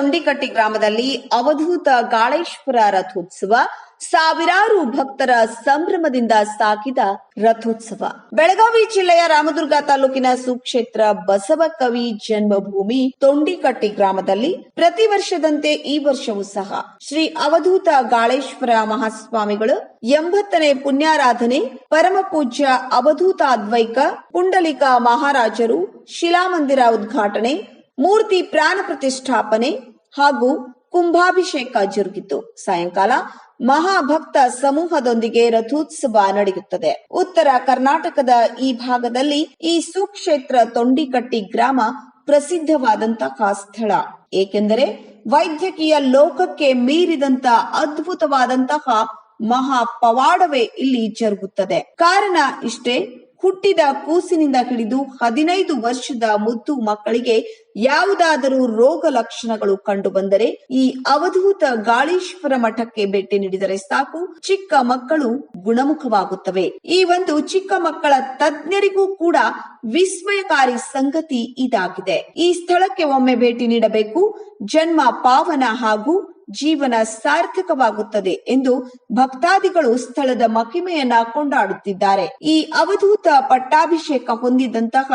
ತೊಂಡಿಕಟ್ಟಿ ಗ್ರಾಮದಲ್ಲಿ ಅವಧೂತ ಗಾಳೇಶ್ವರ ರಥೋತ್ಸವ, ಸಾವಿರಾರು ಭಕ್ತರ ಸಂಭ್ರಮದಿಂದ ಸಾಗಿದ ರಥೋತ್ಸವ. ಬೆಳಗಾವಿ ಜಿಲ್ಲೆಯ ರಾಮದುರ್ಗ ತಾಲೂಕಿನ ಸುಕ್ಷೇತ್ರ ಬಸವ ಕವಿ ಜನ್ಮಭೂಮಿ ತೊಂಡಿಕಟ್ಟಿ ಗ್ರಾಮದಲ್ಲಿ ಪ್ರತಿ ವರ್ಷದಂತೆ ಈ ವರ್ಷವೂ ಸಹ ಶ್ರೀ ಅವಧೂತ ಗಾಳೇಶ್ವರ ಮಹಾಸ್ವಾಮಿಗಳು ಎಂಬತ್ತನೇ ಪುಣ್ಯಾರಾಧನೆ, ಪರಮ ಪೂಜ್ಯ ಅವಧೂತ ಅದ್ವೈಕ ಪುಂಡಲಿಕ ಮಹಾರಾಜರು, ಶಿಲಾಮಂದಿರ ಉದ್ಘಾಟನೆ, ಮೂರ್ತಿ ಪ್ರಾಣ ಪ್ರತಿಷ್ಠಾಪನೆ ಹಾಗೂ ಕುಂಭಾಭಿಷೇಕ ಜರುಗಿತು. ಸಾಯಂಕಾಲ ಮಹಾಭಕ್ತ ಸಮೂಹದೊಂದಿಗೆ ರಥೋತ್ಸವ ನಡೆಯುತ್ತದೆ. ಉತ್ತರ ಕರ್ನಾಟಕದ ಈ ಭಾಗದಲ್ಲಿ ಈ ಸುಕ್ಷೇತ್ರ ತೊಂಡಿಕಟ್ಟಿ ಗ್ರಾಮ ಪ್ರಸಿದ್ಧವಾದಂತಹ ಸ್ಥಳ. ಏಕೆಂದರೆ ವೈದ್ಯಕೀಯ ಲೋಕಕ್ಕೆ ಮೀರಿದಂತ ಅದ್ಭುತವಾದಂತಹ ಮಹಾ ಪವಾಡವೇ ಇಲ್ಲಿ ಜರುಗುತ್ತದೆ. ಕಾರಣ ಇಷ್ಟೇ ಹುಟ್ಟಿದ ಕೂಸಿನಿಂದ ಹಿಡಿದು ಹದಿನೈದು ವರ್ಷದ ಮುದ್ದು ಮಕ್ಕಳಿಗೆ ಯಾವುದಾದರೂ ರೋಗ ಲಕ್ಷಣಗಳು ಕಂಡು ಬಂದರೆ ಈ ಅವಧೂತ ಗಾಳೀಶ್ವರ ಮಠಕ್ಕೆ ಭೇಟಿ ನೀಡಿದರೆ ಸಾಕು. ಚಿಕ್ಕ ಮಕ್ಕಳು ಗುಣಮುಖವಾಗುತ್ತವೆ. ಈ ಒಂದು ಚಿಕ್ಕ ಮಕ್ಕಳ ತಜ್ಞರಿಗೂ ಕೂಡ ವಿಸ್ಮಯಕಾರಿ ಸಂಗತಿ ಇದಾಗಿದೆ. ಈ ಸ್ಥಳಕ್ಕೆ ಒಮ್ಮೆ ಭೇಟಿ ನೀಡಬೇಕು. ಜನ್ಮ, ಪಾವನ ಹಾಗೂ ಜೀವನ ಸಾರ್ಥಕವಾಗುತ್ತದೆ ಎಂದು ಭಕ್ತಾದಿಗಳು ಸ್ಥಳದ ಮಹಿಮೆಯನ್ನ ಕೊಂಡಾಡುತ್ತಿದ್ದಾರೆ. ಈ ಅವಧೂತ ಪಟ್ಟಾಭಿಷೇಕ ಹೊಂದಿದಂತಹ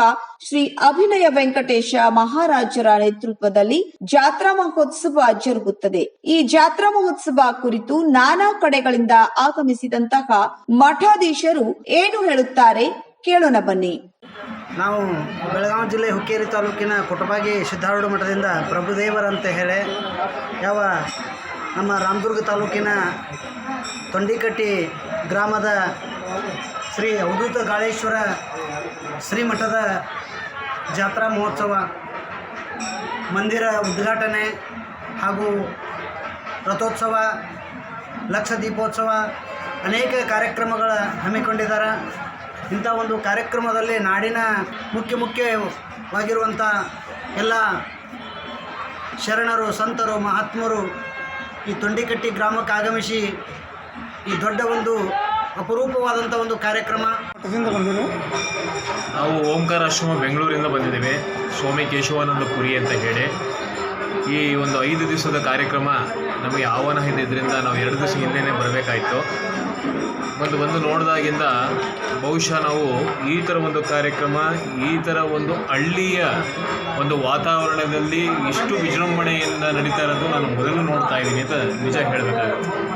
ಶ್ರೀ ಅಭಿನಯ ವೆಂಕಟೇಶ ಮಹಾರಾಜರ ನೇತೃತ್ವದಲ್ಲಿ ಜಾತ್ರಾ ಮಹೋತ್ಸವ ಜರುಗುತ್ತದೆ. ಈ ಜಾತ್ರಾ ಮಹೋತ್ಸವ ಕುರಿತು ನಾನಾ ಕಡೆಗಳಿಂದ ಆಗಮಿಸಿದಂತಹ ಮಠಾಧೀಶರು ಏನು ಹೇಳುತ್ತಾರೆ ಕೇಳೋಣ ಬನ್ನಿ. ನಾವು ಬೆಳಗಾವಿ ಜಿಲ್ಲೆ ಹುಕ್ಕೇರಿ ತಾಲೂಕಿನ ಕೊಟಬಾಗಿ ಸಿದ್ಧಾರೂಢ ಮಠದಿಂದ ಪ್ರಭುದೇವರಂತ ಹೇಳಿ, ಯಾವ ನಮ್ಮ ರಾಮದುರ್ಗ ತಾಲೂಕಿನ ತೊಂಡಿಕಟ್ಟಿ ಗ್ರಾಮದ ಶ್ರೀ ಅವಧೂತ ಗಾಳೇಶ್ವರ ಶ್ರೀಮಠದ ಜಾತ್ರಾ ಮಹೋತ್ಸವ ಮಂದಿರ ಉದ್ಘಾಟನೆ ಹಾಗೂ ರಥೋತ್ಸವ ಲಕ್ಷ ದೀಪೋತ್ಸವ ಅನೇಕ ಕಾರ್ಯಕ್ರಮಗಳ ಹಮ್ಮಿಕೊಂಡಿದ್ದಾರೆ. ಇಂಥ ಒಂದು ಕಾರ್ಯಕ್ರಮದಲ್ಲಿ ನಾಡಿನ ಮುಖ್ಯ ಮುಖ್ಯವಾಗಿರುವಂಥ ಎಲ್ಲ ಶರಣರು ಸಂತರು ಮಹಾತ್ಮರು ಈ ತೊಂಡಿಕಟ್ಟಿ ಗ್ರಾಮಕ್ಕೆ ಆಗಮಿಸಿ ಈ ದೊಡ್ಡ ಒಂದು ಅಪರೂಪವಾದಂಥ ಒಂದು ಕಾರ್ಯಕ್ರಮ. ನಾವು ಓಂಕಾರ ಆಶ್ರಮ ಬೆಂಗಳೂರಿಂದ ಬಂದಿದ್ದೇವೆ. ಸ್ವಾಮಿ ಕೇಶವಾನಂದ ಪುರಿ ಅಂತ ಹೇಳಿ. ಈ ಒಂದು ಐದು ದಿವಸದ ಕಾರ್ಯಕ್ರಮ ನಮಗೆ ಆಹ್ವಾನ ಇದ್ದಿದ್ದರಿಂದ ನಾವು ಎರಡು ದಿವಸ ಹಿಂದೆಯೇ ಬರಬೇಕಾಯಿತು. ಬಂದು ಬಂದು ನೋಡಿದಾಗಿಂದ ಬಹುಶಃ ನಾವು ಈ ಥರ ಒಂದು ಕಾರ್ಯಕ್ರಮ, ಈ ಥರ ಒಂದು ಹಳ್ಳಿಯ ಒಂದು ವಾತಾವರಣದಲ್ಲಿ ಇಷ್ಟು ವಿಜೃಂಭಣೆಯಿಂದ ನಡೀತಾ ಇರೋದು ನಾನು ಮೊದಲು ನೋಡ್ತಾ ಇದ್ದೀನಿ ಅಂತ ನಿಜ ಹೇಳಬೇಕಾಗುತ್ತೆ.